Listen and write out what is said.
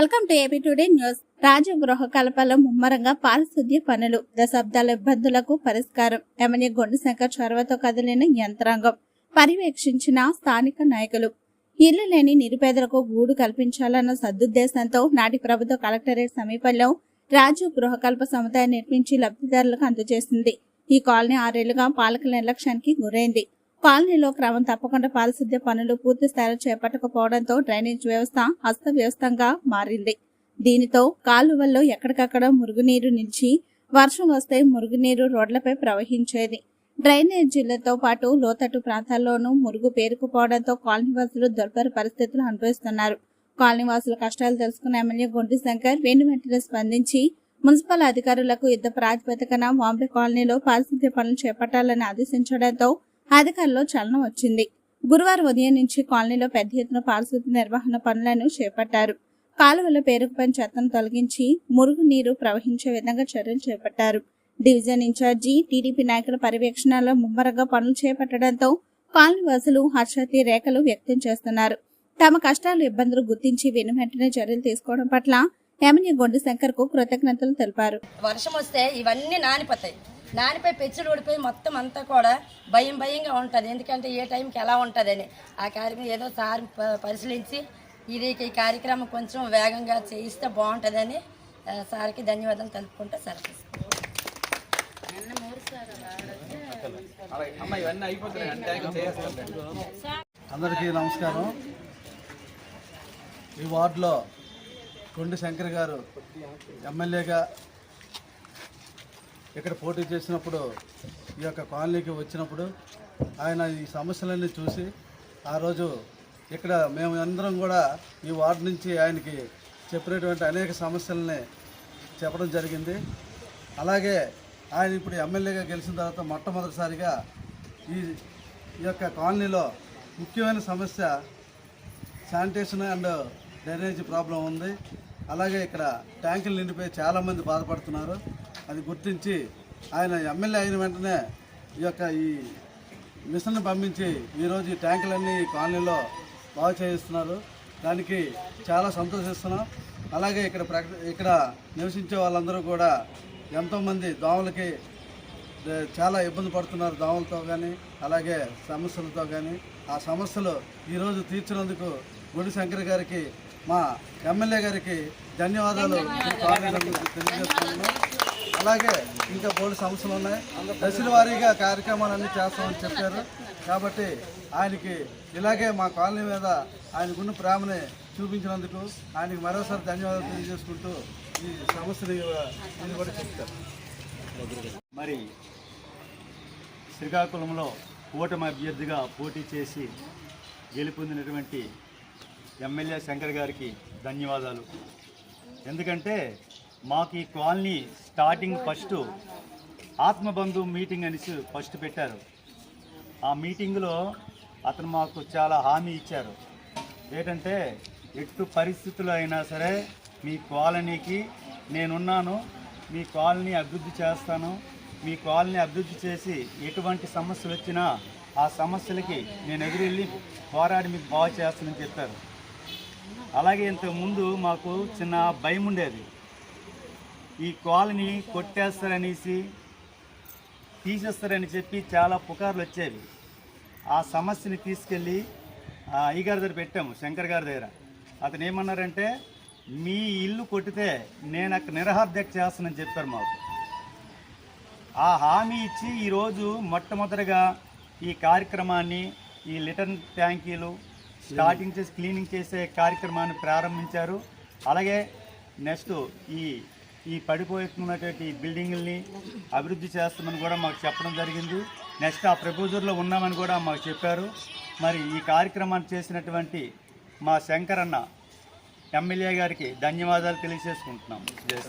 Welcome to AP today news. రాజు గృహ కల్పలో ముమ్మరంగా పారిశుద్ధ్య పనులు దశాబ్దాల ఇబ్బందులకు పరిష్కారం. ఎమ్మెల్యే గొండు శంకర్ చొరవతో కదిలిన యంత్రాంగం పర్యవేక్షించిన స్థానిక నాయకులు. ఇల్లు లేని నిరుపేదలకు గూడు కల్పించాలన్న సదుద్దేశంతో నాటి ప్రభుత్వ కలెక్టరేట్ సమీపంలో రాజు గృహకల్ప సముదాయం నిర్మించి లబ్ధిదారులకు అందజేసింది. ఈ కాలనీ ఆరేళ్ళుగా పాలకుల నిర్లక్ష్యానికి గురైంది. కాలనీలో క్రమం తప్పకుండా పారిశుద్ధ్య పనులు పూర్తి స్థాయిలో చేపట్టకపోవడంతో డ్రైనేజ్ వ్యవస్థ అస్తవ్యస్తంగా మారింది. దీనితో కాలువల్లో ఎక్కడికక్కడ మురుగునీరు నిలిచి వర్షం వస్తే మురుగునీరు రోడ్లపై ప్రవహించేది. డ్రైనేజీలతో పాటు లోతట్టు ప్రాంతాల్లోనూ మురుగు పేరుకుపోవడంతో కాలనీవాసులు దుర్భర పరిస్థితులు అనుభవిస్తున్నారు. కాలనీవాసుల కష్టాలు తెలుసుకున్న ఎమ్మెల్యే గొంటి శంకర్ వెను వెంటనే స్పందించి మున్సిపల్ అధికారులకు యుద్ధ ప్రాతిపదికన వాంబే కాలనీలో పారిశుద్ధ్య పనులు చేపట్టాలని ఆదేశించడంతో అధికారుల్లో చలనం వచ్చింది. గురువారం ఉదయం నుంచి కాలనీలో పెద్ద ఎత్తున పారిశుద్ధ్య నిర్వహణ పనులను చేపట్టారు. కాలువల పేరుకుపైన చెత్తను తొలగించి మురుగు నీరు ప్రవహించే విధంగా చర్యలు చేపట్టారు. డివిజన్ ఇన్ఛార్జి టీడీపీ నాయకుల పర్యవేక్షణలో ముమ్మరగా పనులు చేపట్టడంతో కాలనీవాసులు హర్షతి రేఖలు వ్యక్తం చేస్తున్నారు. తమ కష్టాలు ఇబ్బందులు గుర్తించి వెను వెంటనే చర్యలు తీసుకోవడం పట్ల ఎమ్మెల్యే గొండు శంకర్కు కృతజ్ఞతలు తెలిపారు. వర్షం వస్తే ఇవన్నీ నానిపోతాయి. నానిపై పెచ్చులు ఊడిపోయి మొత్తం అంతా కూడా భయం భయంగా ఉంటుంది. ఎందుకంటే ఏ టైంకి ఎలా ఉంటుందని ఆ కార్యక్రమం ఏదో సార్ పరిశీలించి ఇది ఈ కార్యక్రమం కొంచెం వేగంగా చేయిస్తే బాగుంటుందని సార్కి ధన్యవాదాలు తెలుపుకుంటే సార్ అందరికీ నమస్కారం. ఈ వార్డులో కొండి శంకర్ గారు ఎమ్మెల్యేగా ఇక్కడ పోటీ చేసినప్పుడు ఈ యొక్క కాలనీకి వచ్చినప్పుడు ఆయన ఈ సమస్యలన్నీ చూసి ఆ రోజు ఇక్కడ మేము అందరం కూడా ఈ వార్డు నుంచి ఆయనకి చెప్పినటువంటి అనేక సమస్యలని చెప్పడం జరిగింది. అలాగే ఆయన ఇప్పుడు ఎమ్మెల్యేగా గెలిచిన తర్వాత మొట్టమొదటిసారిగా ఈ ఈ యొక్క కాలనీలో ముఖ్యమైన సమస్య శానిటేషన్ అండ్ డ్రైనేజ్ ప్రాబ్లం ఉంది. అలాగే ఇక్కడ ట్యాంకులు నిండిపోయి చాలామంది బాధపడుతున్నారు. అది గుర్తించి ఆయన ఎమ్మెల్యే అయిన వెంటనే ఈ యొక్క ఈ మిషన్ పంపించి ఈరోజు ఈ ట్యాంకులన్నీ కాలనీలో బాగు చేయిస్తున్నారు. దానికి చాలా సంతోషిస్తున్నాం. అలాగే ఇక్కడ ఇక్కడ నివసించే వాళ్ళందరూ కూడా ఎంతోమంది దోమలకి చాలా ఇబ్బంది పడుతున్నారు దోమలతో కానీ అలాగే సమస్యలతో కానీ ఆ సమస్యలు ఈరోజు తీర్చినందుకు గుడి శంకర్ గారికి మా ఎమ్మెల్యే గారికి ధన్యవాదాలు. తెలియజేస్తున్నాను. అలాగే ఇంకా బోర్డు సమస్యలు ఉన్నాయి. దశల వారీగా కార్యక్రమాలన్నీ చేస్తామని చెప్పారు. కాబట్టి ఆయనకి ఇలాగే మా కాలనీ మీద ఆయనకున్న ప్రేమని చూపించినందుకు ఆయనకి మరోసారి ధన్యవాదాలు తెలియజేసుకుంటూ ఈ సమస్యని నేను కూడా చెప్తాను మరి శ్రీకాకుళంలో కూటమి అభ్యర్థిగా పోటీ చేసి గెలుపొందినటువంటి ఎమ్మెల్యే శంకర్ గారికి ధన్యవాదాలు. ఎందుకంటే మాకు ఈ కాలనీ స్టార్టింగ్ ఫస్ట్ ఆత్మబంధు మీటింగ్ అనేసి ఫస్ట్ పెట్టారు. ఆ మీటింగ్లో అతను మాకు చాలా హామీ ఇచ్చారు. ఏంటంటే ఎటు పరిస్థితులు అయినా సరే మీ కాలనీకి నేనున్నాను మీ కాలనీ అభివృద్ధి చేస్తాను మీ కాలనీ అభివృద్ధి చేసి ఎటువంటి సమస్యలు వచ్చినా ఆ సమస్యలకి నేను ఎదురెళ్ళి పోరాడి మీకు బాగు చేస్తానని చెప్పారు. అలాగే ఇంతకుముందు మాకు చిన్న భయం ఉండేది. ఈ కాలనీ కొట్టేస్తారనేసి తీసేస్తారని చెప్పి చాలా పుకార్లు వచ్చేవి ఆ సమస్యని తీసుకెళ్ళి ఆ అయ్యగారి దగ్గర పెట్టాము శంకర్ గారి దగ్గర. అతను ఏమన్నారంటే మీ ఇల్లు కొట్టితే నేను అక్కడ నిరహార్దక్ష చేస్తానని చెప్పారు మాకు. ఆ హామీ ఇచ్చి ఈరోజు మొట్టమొదటిగా ఈ కార్యక్రమాన్ని ఈ లిటర్న్ ట్యాంకీలు స్టార్టింగ్ చేసి క్లీనింగ్ చేసే కార్యక్రమాన్ని ప్రారంభించారు. అలాగే నెక్స్ట్ ఈ ఈ పడిపోతున్నటువంటి బిల్డింగుల్ని అభివృద్ధి చేస్తామని కూడా మాకు చెప్పడం జరిగింది. నెక్స్ట్ ఆ ప్రపోజర్లో ఉన్నామని కూడా మాకు చెప్పారు. మరి ఈ కార్యక్రమాన్ని చేసినటువంటి మా శంకరన్న ఎమ్మెల్యే గారికి ధన్యవాదాలు తెలియజేసుకుంటున్నాం. జయ